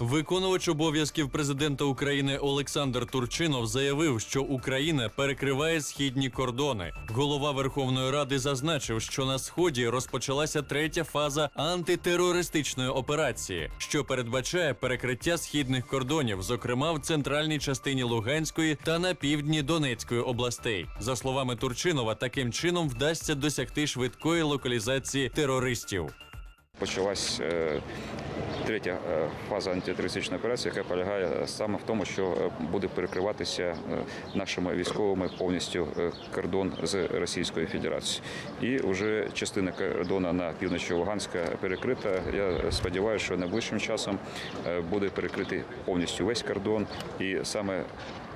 Виконувач обов'язків президента України Олександр Турчинов заявив, що Україна перекриває східні кордони. Голова Верховної Ради зазначив, що на сході розпочалася третя фаза антитерористичної операції, що передбачає перекриття східних кордонів, зокрема в центральній частині Луганської та на півдні Донецької областей. За словами Турчинова, таким чином вдасться досягти швидкої локалізації терористів. Почалась е, третя е, фаза антитерористичної операції, яка полягає саме в тому, що е, буде перекриватися е, нашими військовими повністю е, кордон з Російською Федерацією. І вже частина кордону на півночі Луганська перекрита. Я сподіваюся, що найближчим часом е, буде перекритий повністю весь кордон, і саме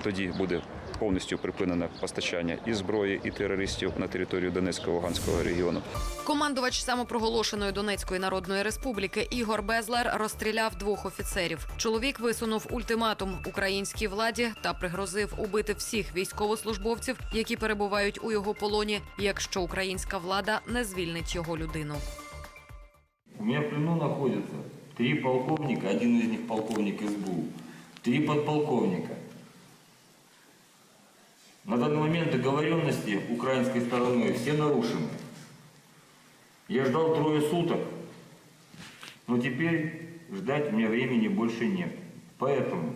тоді буде. Повністю припинено постачання і зброї, і терористів на територію Донецького Луганського регіону. Командувач самопроголошеної Донецької Народної Республіки Ігор Безлер розстріляв двох офіцерів. Чоловік висунув ультиматум українській владі та пригрозив убити всіх військовослужбовців, які перебувають у його полоні, якщо українська влада не звільнить його людину. У меня в плену находятся три полковника, один из них полковник СБУ, три подполковника. На данный момент договоренности украинской стороной все нарушены. Я ждал трое суток, но теперь ждать у меня времени больше нет. Поэтому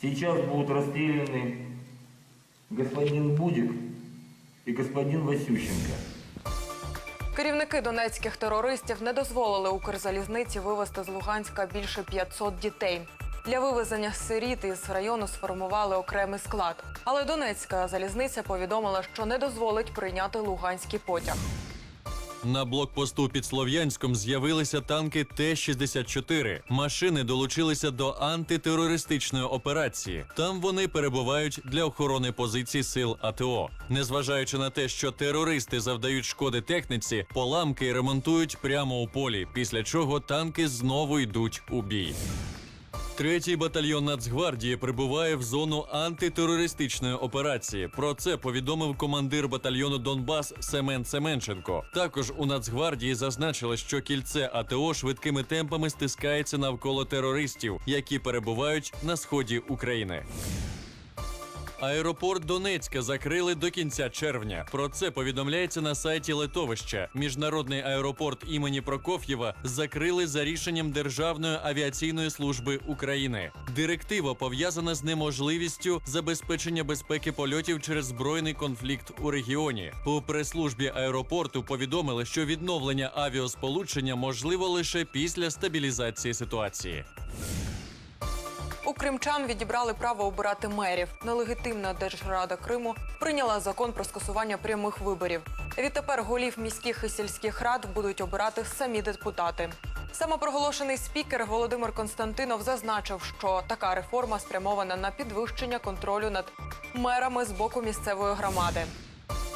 сейчас будут расстреляны господин Будик и господин Васющенко. Керівники донецьких терористів не дозволили Укрзалізниці вивезти з Луганська більше 500 дітей. Для вивезення сиріт із району сформували окремий склад. Але Донецька залізниця повідомила, що не дозволить прийняти луганський потяг. На блокпосту під Слов'янськом з'явилися танки Т-64. Машини долучилися до антитерористичної операції. Там вони перебувають для охорони позицій сил АТО. Незважаючи на те, що терористи завдають шкоди техніці, поламки ремонтують прямо у полі, після чого танки знову йдуть у бій. Третій батальйон Нацгвардії прибуває в зону антитерористичної операції. Про це повідомив командир батальйону Донбас Семен Семенченко. Також у Нацгвардії зазначили, що кільце АТО швидкими темпами стискається навколо терористів, які перебувають на сході України. Аеропорт Донецька закрили до кінця червня. Про це повідомляється на сайті литовища. Міжнародний аеропорт імені Прокоф'єва закрили за рішенням Державної авіаційної служби України. Директива пов'язана з неможливістю забезпечення безпеки польотів через збройний конфлікт у регіоні. У прес-службі аеропорту повідомили, що відновлення авіасполучення можливо лише після стабілізації ситуації. У кримчан відібрали право обирати мерів. Нелегітимна Держрада Криму прийняла закон про скасування прямих виборів. Відтепер голів міських і сільських рад будуть обирати самі депутати. Самопроголошений спікер Володимир Константинов зазначив, що така реформа спрямована на підвищення контролю над мерами з боку місцевої громади.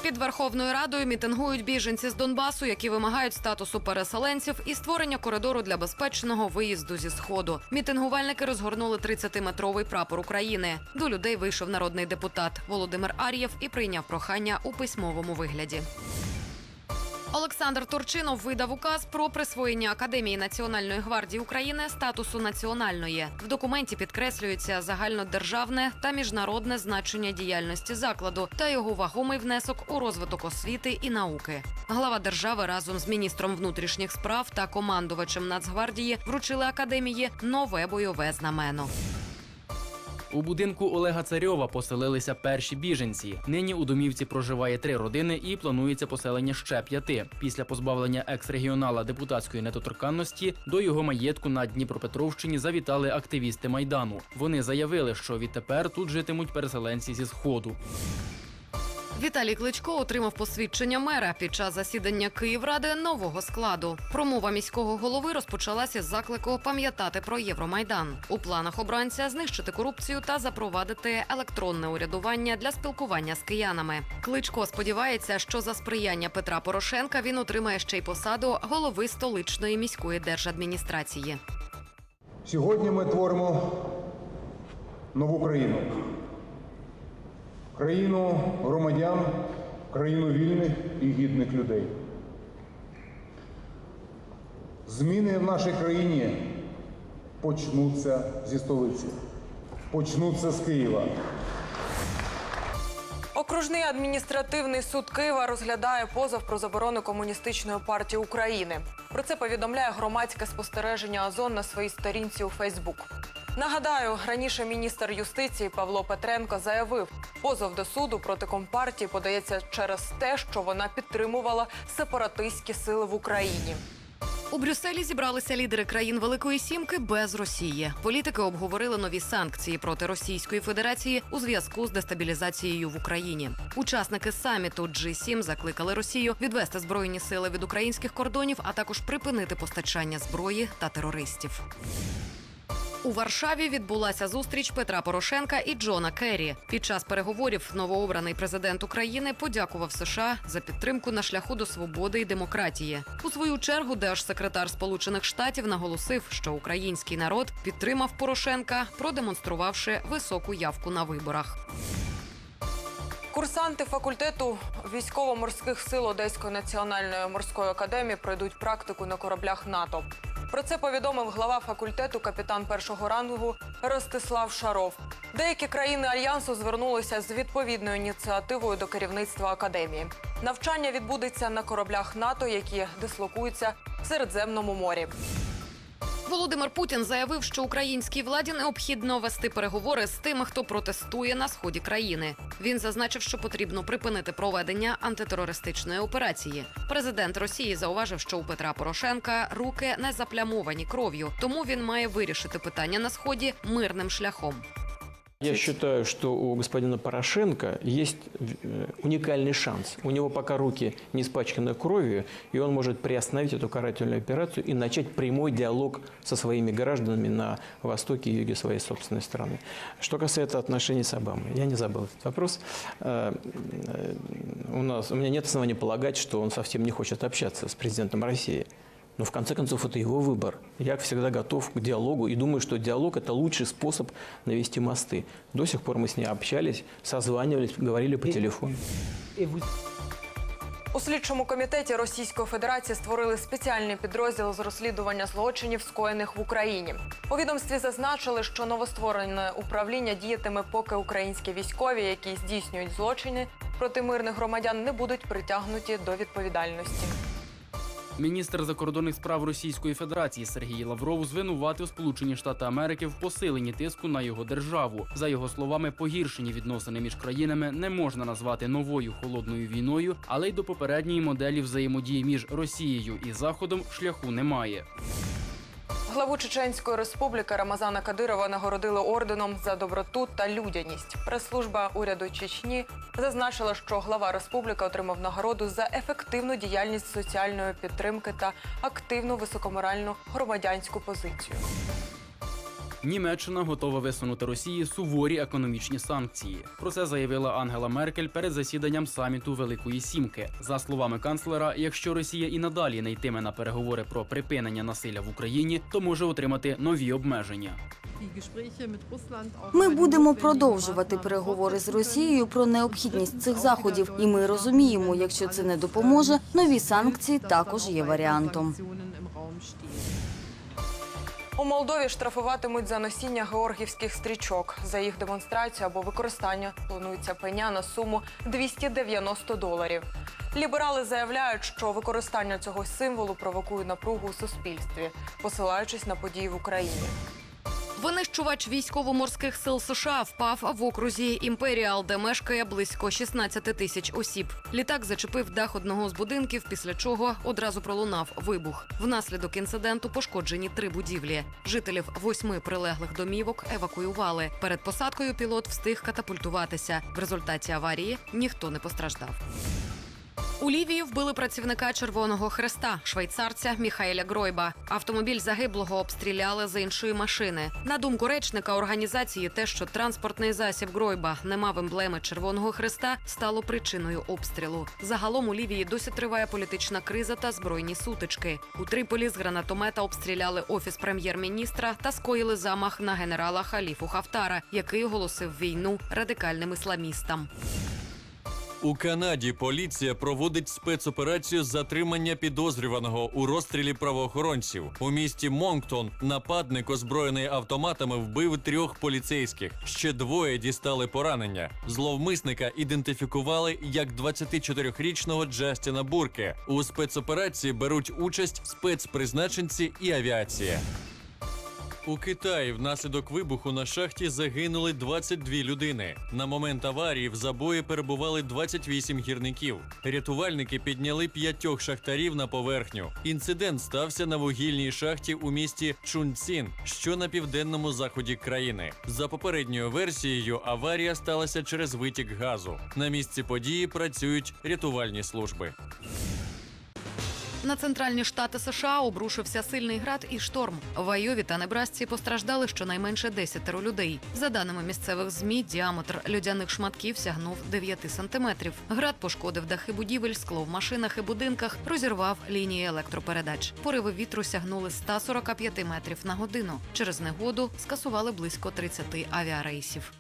Під Верховною Радою мітингують біженці з Донбасу, які вимагають статусу переселенців і створення коридору для безпечного виїзду зі сходу. Мітингувальники розгорнули 30-метровий прапор України. До людей вийшов народний депутат Володимир Ар'єв і прийняв прохання у письмовому вигляді. Олександр Турчинов видав указ про присвоєння Академії Національної гвардії України статусу національної. В документі підкреслюється загальнодержавне та міжнародне значення діяльності закладу та його вагомий внесок у розвиток освіти і науки. Глава держави разом з міністром внутрішніх справ та командувачем Нацгвардії вручили академії нове бойове знамено. У будинку Олега Царьова поселилися перші біженці. Нині у домівці проживає три родини і планується поселення ще п'яти. Після позбавлення екс-регіонала депутатської недоторканності до його маєтку на Дніпропетровщині завітали активісти майдану. Вони заявили, що відтепер тут житимуть переселенці зі сходу. Віталій Кличко отримав посвідчення мера під час засідання Київради нового складу. Промова міського голови розпочалася з заклику пам'ятати про Євромайдан. У планах обранця знищити корупцію та запровадити електронне урядування для спілкування з киянами. Кличко сподівається, що за сприяння Петра Порошенка він отримає ще й посаду голови столичної міської держадміністрації. Сьогодні ми творимо нову країну. Країну громадян, країну вільних і гідних людей. Зміни в нашій країні почнуться зі столиці, почнуться з Києва. Окружний адміністративний суд Києва розглядає позов про заборону комуністичної партії України. Про це повідомляє громадське спостереження Азон на своїй сторінці у Фейсбук. Нагадаю, раніше міністр юстиції Павло Петренко заявив, позов до суду проти компартії подається через те, що вона підтримувала сепаратистські сили в Україні. У Брюсселі зібралися лідери країн Великої Сімки без Росії. Політики обговорили нові санкції проти Російської Федерації у зв'язку з дестабілізацією в Україні. Учасники саміту G7 закликали Росію відвести збройні сили від українських кордонів, а також припинити постачання зброї та терористів. У Варшаві відбулася зустріч Петра Порошенка і Джона Керрі. Під час переговорів новообраний президент України подякував США за підтримку на шляху до свободи і демократії. У свою чергу держсекретар Сполучених Штатів наголосив, що український народ підтримав Порошенка, продемонструвавши високу явку на виборах. Курсанти факультету військово-морських сил Одеської національної морської академії пройдуть практику на кораблях НАТО. Про це повідомив глава факультету капітан першого рангу Ростислав Шаров. Деякі країни альянсу звернулися з відповідною ініціативою до керівництва академії. Навчання відбудеться на кораблях НАТО, які дислокуються в Середземному морі. Володимир Путін заявив, що українській владі необхідно вести переговори з тими, хто протестує на сході країни. Він зазначив, що потрібно припинити проведення антитерористичної операції. Президент Росії зауважив, що у Петра Порошенка руки не заплямовані кров'ю, тому він має вирішити питання на сході мирним шляхом. Я считаю, что у господина Порошенко есть э, уникальный шанс. У него пока руки не испачканы кровью, и он может приостановить эту карательную операцию и начать прямой диалог со своими гражданами на востоке и юге своей собственной страны. Что касается отношений с Обамой, я не забыл этот вопрос. Э, э, У, нас, у меня нет оснований полагать, что он совсем не хочет общаться с президентом России. Но в конце концов это его выбор. Я всегда готов к диалогу и думаю, что диалог это лучший способ навести мосты. До сих пор мы с ней общались, созванивались, говорили по телефону. У слідчому комітеті Російської Федерації створили спеціальний підрозділ з розслідування злочинів, скоєних в Україні. У відомстві зазначили, що новостворене управління діятиме, поки українські військові, які здійснюють злочини проти мирних громадян, не будуть притягнуті до відповідальності. Міністр закордонних справ Російської Федерації Сергій Лавров звинуватив Сполучені Штати Америки в посиленні тиску на його державу. За його словами, погіршені відносини між країнами не можна назвати новою холодною війною, але й до попередньої моделі взаємодії між Росією і Заходом шляху немає. Главу Чеченської республіки Рамазана Кадирова нагородили орденом за доброту та людяність. Прес-служба уряду Чечні зазначила, що глава республіки отримав нагороду за ефективну діяльність соціальної підтримки та активну високоморальну громадянську позицію. Німеччина готова висунути Росії суворі економічні санкції. Про це заявила Ангела Меркель перед засіданням саміту Великої Сімки. За словами канцлера, якщо Росія і надалі не йтиме на переговори про припинення насилля в Україні, то може отримати нові обмеження. Ми будемо продовжувати переговори з Росією про необхідність цих заходів, і ми розуміємо, якщо це не допоможе, нові санкції також є варіантом. У Молдові штрафуватимуть за носіння георгівських стрічок. За їх демонстрацію або використання планується пеня на суму 290 доларів. Ліберали заявляють, що використання цього символу провокує напругу у суспільстві, посилаючись на події в Україні. Винищувач військово-морських сил США впав в окрузі Імперіал, де мешкає близько 16 тисяч осіб. Літак зачепив дах одного з будинків, після чого одразу пролунав вибух. Внаслідок інциденту пошкоджені три будівлі. Жителів восьми прилеглих домівок евакуювали. Перед посадкою пілот встиг катапультуватися. В результаті аварії ніхто не постраждав. У Лівії вбили працівника Червоного Хреста, швейцарця Міхаеля Гройба. Автомобіль загиблого обстріляли з іншої машини. На думку речника організації, те, що транспортний засіб Гройба не мав емблеми Червоного Хреста, стало причиною обстрілу. Загалом у Лівії досі триває політична криза та збройні сутички. У Триполі з гранатомета обстріляли офіс прем'єр-міністра та скоїли замах на генерала Халіфу Хафтара, який оголосив війну радикальним ісламістам. У Канаді поліція проводить спецоперацію з затримання підозрюваного у розстрілі правоохоронців. У місті Монктон нападник, озброєний автоматами, вбив трьох поліцейських. Ще двоє дістали поранення. Зловмисника ідентифікували як 24-річного Джастіна Бурке. У спецоперації беруть участь спецпризначенці і авіація. У Китаї внаслідок вибуху на шахті загинули 22 людини. На момент аварії в забої перебували 28 гірників. Рятувальники підняли п'ятьох шахтарів на поверхню. Інцидент стався на вугільній шахті у місті Чунцін, що на південному заході країни. За попередньою версією, аварія сталася через витік газу. На місці події працюють рятувальні служби. На центральні штати США обрушився сильний град і шторм. В Айові та Небрасці постраждали щонайменше 10 людей. За даними місцевих змі, діаметр людяних шматків сягнув 9 сантиметрів. Град пошкодив дахи будівель, скло в машинах і будинках, розірвав лінії електропередач. Пориви вітру сягнули 145 метрів на годину. Через негоду скасували близько 30 авіарейсів.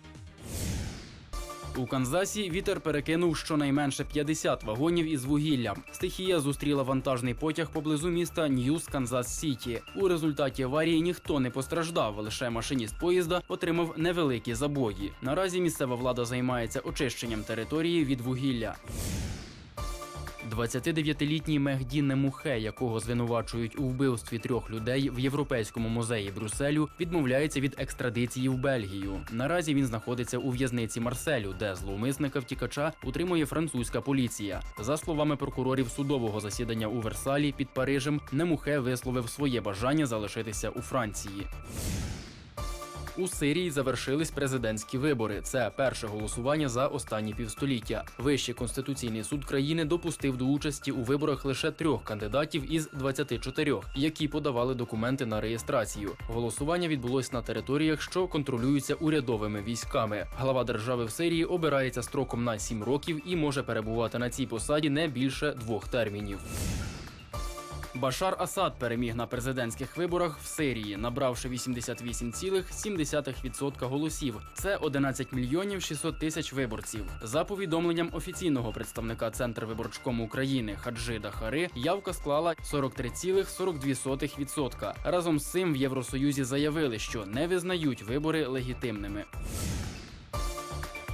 У Канзасі вітер перекинув щонайменше 50 вагонів із вугіллям. Стихія зустріла вантажний потяг поблизу міста Ньюс Канзас Сіті. У результаті аварії ніхто не постраждав. Лише машиніст поїзда отримав невеликі забої. Наразі місцева влада займається очищенням території від вугілля. 29-літній Мехді Немухе, якого звинувачують у вбивстві трьох людей в Європейському музеї Брюсселю, відмовляється від екстрадиції в Бельгію. Наразі він знаходиться у в'язниці Марселю, де зловмисника втікача утримує французька поліція. За словами прокурорів судового засідання у Версалі під Парижем, Немухе висловив своє бажання залишитися у Франції. У Сирії завершились президентські вибори. Це перше голосування за останні півстоліття. Вищий конституційний суд країни допустив до участі у виборах лише трьох кандидатів із 24, які подавали документи на реєстрацію. Голосування відбулось на територіях, що контролюються урядовими військами. Глава держави в Сирії обирається строком на 7 років і може перебувати на цій посаді не більше двох термінів. Башар Асад переміг на президентських виборах в Сирії, набравши 88,7% голосів. Це 11 мільйонів 600 тисяч виборців. За повідомленням офіційного представника Центр виборчкому України Хаджида Хари, явка склала 43,42%. Разом з цим в Євросоюзі заявили, що не визнають вибори легітимними.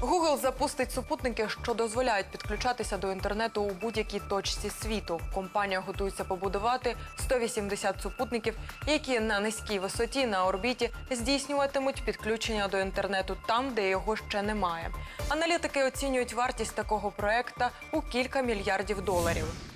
Google запустить супутники, що дозволяють підключатися до інтернету у будь-якій точці світу. Компанія готується побудувати 180 супутників, які на низькій висоті на орбіті здійснюватимуть підключення до інтернету там, де його ще немає. Аналітики оцінюють вартість такого проекта у кілька мільярдів доларів.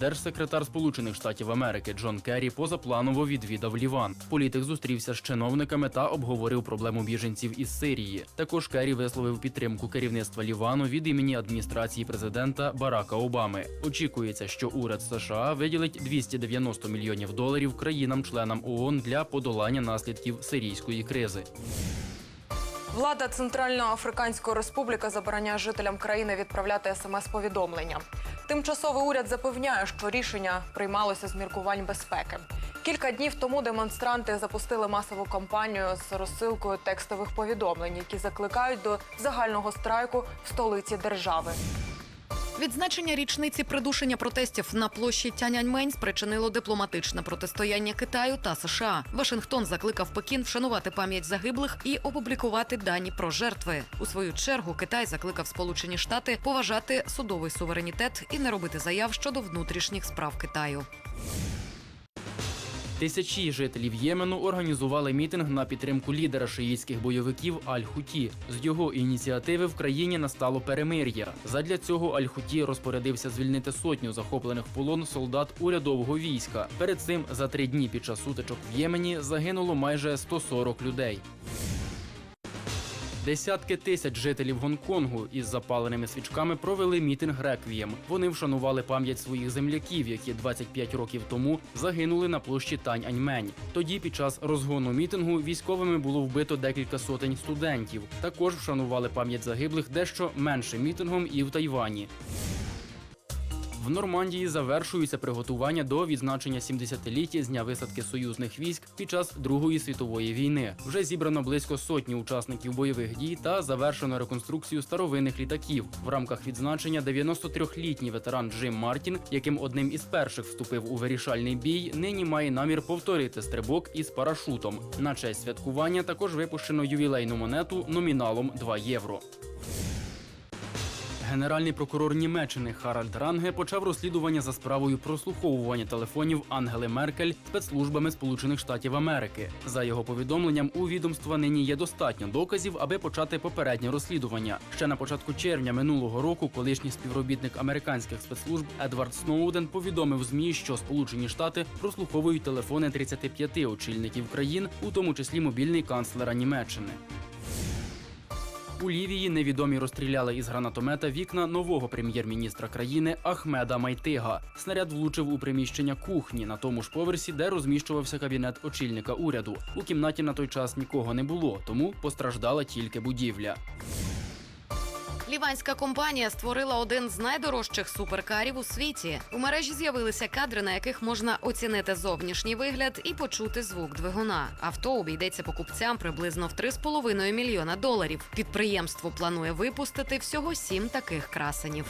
Держсекретар Сполучених Штатів Америки Джон Керрі позапланово відвідав Ліван. Політик зустрівся з чиновниками та обговорив проблему біженців із Сирії. Також Керрі висловив підтримку керівництва Лівану від імені адміністрації президента Барака Обами. Очікується, що уряд США виділить 290 мільйонів доларів країнам-членам ООН для подолання наслідків сирійської кризи. Влада Центральноафриканської Республіки забороняє жителям країни відправляти смс-повідомлення. Тимчасовий уряд запевняє, що рішення приймалося з міркувань безпеки. Кілька днів тому демонстранти запустили масову кампанію з розсилкою текстових повідомлень, які закликають до загального страйку в столиці держави. Відзначення річниці придушення протестів на площі Тяньаньмень спричинило дипломатичне протистояння Китаю та США. Вашингтон закликав Пекін вшанувати пам'ять загиблих і опублікувати дані про жертви. У свою чергу Китай закликав Сполучені Штати поважати судовий суверенітет і не робити заяв щодо внутрішніх справ Китаю. Тисячі жителів Ємену організували мітинг на підтримку лідера шиїтських бойовиків Аль-Хуті. З його ініціативи в країні настало перемир'я. Задля цього Аль-Хуті розпорядився звільнити сотню захоплених в полон солдат урядового війська. Перед цим за три дні під час сутичок в Ємені загинуло майже 140 людей. Десятки тисяч жителів Гонконгу із запаленими свічками провели мітинг реквієм. Вони вшанували пам'ять своїх земляків, які 25 років тому загинули на площі Тань-Аньмень. Тоді, під час розгону мітингу, військовими було вбито декілька сотень студентів. Також вшанували пам'ять загиблих дещо менше мітингом і в Тайвані. Нормандії завершуються приготування до відзначення 70-ліття з дня висадки союзних військ під час Другої світової війни. Вже зібрано близько сотні учасників бойових дій та завершено реконструкцію старовинних літаків. В рамках відзначення 93-літній ветеран Джим Мартін, яким одним із перших вступив у вирішальний бій, нині має намір повторити стрибок із парашутом. На честь святкування також випущено ювілейну монету номіналом 2 євро. Генеральний прокурор Німеччини Харальд Ранге почав розслідування за справою прослуховування телефонів Ангели Меркель спецслужбами Сполучених Штатів Америки. За його повідомленням, у відомства нині є достатньо доказів, аби почати попереднє розслідування. Ще на початку червня минулого року колишній співробітник американських спецслужб Едвард Сноуден повідомив змі, що Сполучені Штати прослуховують телефони 35 очільників країн, у тому числі мобільний канцлера Німеччини. У Лівії невідомі розстріляли із гранатомета вікна нового прем'єр-міністра країни Ахмеда Майтига. Снаряд влучив у приміщення кухні на тому ж поверсі, де розміщувався кабінет очільника уряду. У кімнаті на той час нікого не було, тому постраждала тільки будівля. Ліванська компанія створила один з найдорожчих суперкарів у світі. У мережі з'явилися кадри, на яких можна оцінити зовнішній вигляд і почути звук двигуна. Авто обійдеться покупцям приблизно в 3,5 мільйона доларів. Підприємство планує випустити всього сім таких красенів.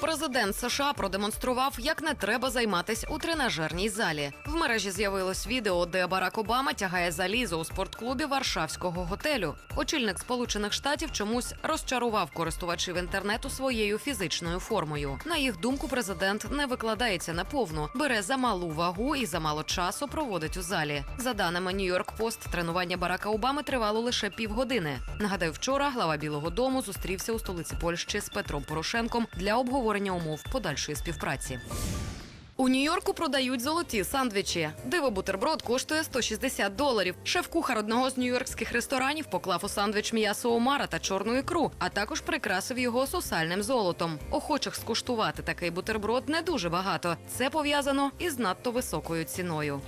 Президент США продемонстрував, як не треба займатись у тренажерній залі. В мережі з'явилось відео, де Барак Обама тягає залізо у спортклубі Варшавського готелю. Очільник Сполучених Штатів чомусь розчарував користувачів інтернету своєю фізичною формою. На їх думку, президент не викладається наповну, бере замалу вагу і замало часу проводить у залі. За даними Нью-Йорк Пост, тренування Барака Обами тривало лише півгодини. Нагадаю, вчора глава Білого Дому зустрівся у столиці Польщі з Петром Порошенком для обговорення умов подальшої співпраці. У Нью-Йорку продають золоті сандвічі. Диво бутерброд коштує 160 доларів. Шеф-кухар одного з нью-йоркських ресторанів поклав у сандвіч м'ясо омара та чорну ікру, а також прикрасив його сусальним золотом. Охочих скуштувати такий бутерброд не дуже багато. Це пов'язано із надто високою ціною.